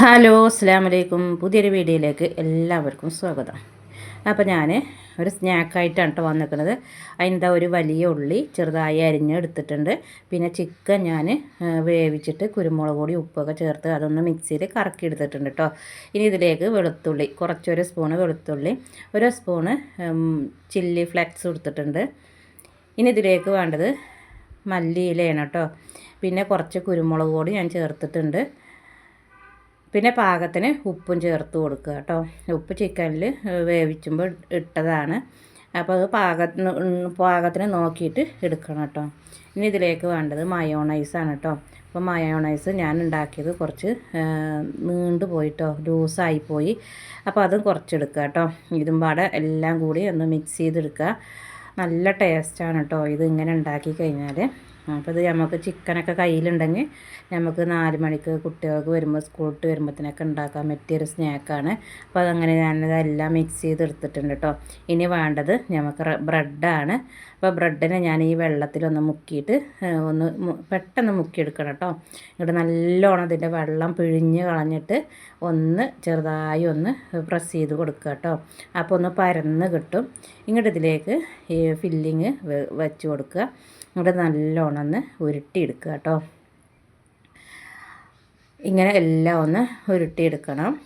Hello അസ്സാം വലൈക്കും പുതിയൊരു വീഡിയോയിലേക്ക് എല്ലാവർക്കും സ്വാഗതം. അപ്പോൾ ഞാൻ ഒരു സ്നാക്കായിട്ടാണ് കേട്ടോ വന്നിരിക്കുന്നത്. അതിന്റെ ഒരു വലിയ ഉള്ളി ചെറുതായി അരിഞ്ഞ് എടുത്തിട്ടുണ്ട്. പിന്നെ ചിക്കൻ ഞാൻ വേവിച്ചിട്ട് കുരുമുളക് പൊടി ഉപ്പൊക്കെ ചേർത്ത് അതൊന്ന് മിക്സിയിൽ കറക്കി എടുത്തിട്ടുണ്ട് കേട്ടോ ഇനി ഇതിലേക്ക് വെളുത്തുള്ളി കുറച്ചൊരു സ്പൂണ് വെളുത്തുള്ളി ഒരു സ്പൂണ് ചില്ലി ഫ്ലെക്സ് കൊടുത്തിട്ടുണ്ട്. ഇനി ഇതിലേക്ക് വേണ്ടത് മല്ലിയിലയാണ് കേട്ടോ പിന്നെ കുറച്ച് കുരുമുളക് പൊടി ഞാൻ ചേർത്തിട്ടുണ്ട്. പിന്നെ പാകത്തിന് ഉപ്പും ചേർത്ത് കൊടുക്കുക കേട്ടോ. ഉപ്പ് ചിക്കനിൽ വേവിച്ചുമ്പോൾ ഇട്ടതാണ്. അപ്പോൾ അത് പാകത്തിന് പാകത്തിന് നോക്കിയിട്ട് എടുക്കണം കേട്ടോ. ഇനി ഇതിലേക്ക് വേണ്ടത് മയോണൈസാണ് കേട്ടോ. അപ്പോൾ മയോണൈസ് ഞാൻ ഉണ്ടാക്കിയത് കുറച്ച് നീണ്ടു പോയിട്ടോ ലൂസായി പോയി. അപ്പോൾ അതും കുറച്ചെടുക്കുക കേട്ടോ. ഇതും പാടെ എല്ലാം കൂടി ഒന്ന് മിക്സ് ചെയ്തെടുക്കുക. നല്ല ടേസ്റ്റാണ് കേട്ടോ. ഇത് ഇങ്ങനെ ഉണ്ടാക്കി കഴിഞ്ഞാൽ അപ്പോൾ ഇത് നമുക്ക് ചിക്കനൊക്കെ കയ്യിലുണ്ടെങ്കിൽ നമുക്ക് നാല് മണിക്ക് കുട്ടികൾക്ക് വരുമ്പോൾ സ്കൂൾ വിട്ട് വരുമ്പോഴത്തേനൊക്കെ ഉണ്ടാക്കാൻ പറ്റിയൊരു സ്നാക്കാണ് അപ്പോൾ അതങ്ങനെ ഞാനിതെല്ലാം മിക്സ് ചെയ്ത് എടുത്തിട്ടുണ്ട് കേട്ടോ ഇനി വേണ്ടത് നമുക്ക് ബ്രെഡാണ് അപ്പോൾ ബ്രെഡിനെ ഞാൻ ഈ വെള്ളത്തിലൊന്ന് മുക്കിയിട്ട് ഒന്ന് പെട്ടെന്ന് മുക്കിയെടുക്കണം കേട്ടോ ഇങ്ങോട്ട് നല്ലോണം അതിന്റെ വെള്ളം പിഴിഞ്ഞ് കളഞ്ഞിട്ട് ഒന്ന് ചെറുതായി ഒന്ന് പ്രസ് ചെയ്ത് കൊടുക്കുക കേട്ടോ അപ്പോൾ ഒന്ന് പരന്ന് കിട്ടും. ഇങ്ങോട്ട് ഇതിലേക്ക് ഈ ഫില്ലിങ് വെച്ച് കൊടുക്കുക. ഇങ്ങോട്ട് ഒന്ന് ഉരുട്ടിയെടുക്കുക കേട്ടോ. ഇങ്ങനെ എല്ലാം ഒന്ന് ഉരുട്ടിയെടുക്കണം.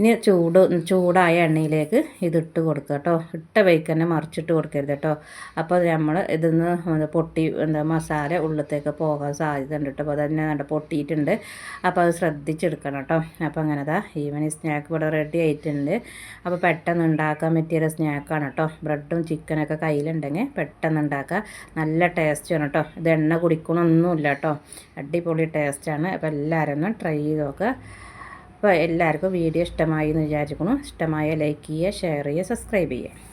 ഇനി ചൂട് ചൂടായ എണ്ണയിലേക്ക് ഇതിട്ട് കൊടുക്കുക കേട്ടോ. ഇട്ട വൈക്ക് തന്നെ മറിച്ചിട്ട് കൊടുക്കരുത് കേട്ടോ. അപ്പോൾ നമ്മൾ ഇതിന്ന് പൊട്ടി എന്താ മസാല ഉള്ളത്തേക്ക് പോകാൻ സാധ്യത ഉണ്ട് കേട്ടോ. അപ്പോൾ അതന്നെ നല്ല പൊട്ടിയിട്ടുണ്ട്. അപ്പോൾ അത് ശ്രദ്ധിച്ചെടുക്കണം കേട്ടോ. അപ്പോൾ അങ്ങനെ അതാ ഈവനിങ് സ്നാക്ക് ഇവിടെ റെഡി ആയിട്ടുണ്ട്. അപ്പോൾ പെട്ടെന്ന് ഉണ്ടാക്കാൻ പറ്റിയൊരു സ്നാക്കാണ് കേട്ടോ. ബ്രെഡും ചിക്കനൊക്കെ കയ്യിലുണ്ടെങ്കിൽ പെട്ടെന്ന് ഉണ്ടാക്കുക. നല്ല ടേസ്റ്റാണ് കേട്ടോ. ഇത് എണ്ണ കുടിക്കണമൊന്നുമില്ല കേട്ടോ. അടിപൊളി ടേസ്റ്റാണ് അപ്പോൾ എല്ലാവരും ഒന്ന് ട്രൈ ചെയ്ത് നോക്കുക. അപ്പോൾ എല്ലാവർക്കും വീഡിയോ ഇഷ്ടമായി എന്ന് വിചാരിക്കുന്നു. ഇഷ്ടമായ ലൈക്ക് ചെയ്യുക ഷെയർ ചെയ്യുക സബ്സ്ക്രൈബ് ചെയ്യുക.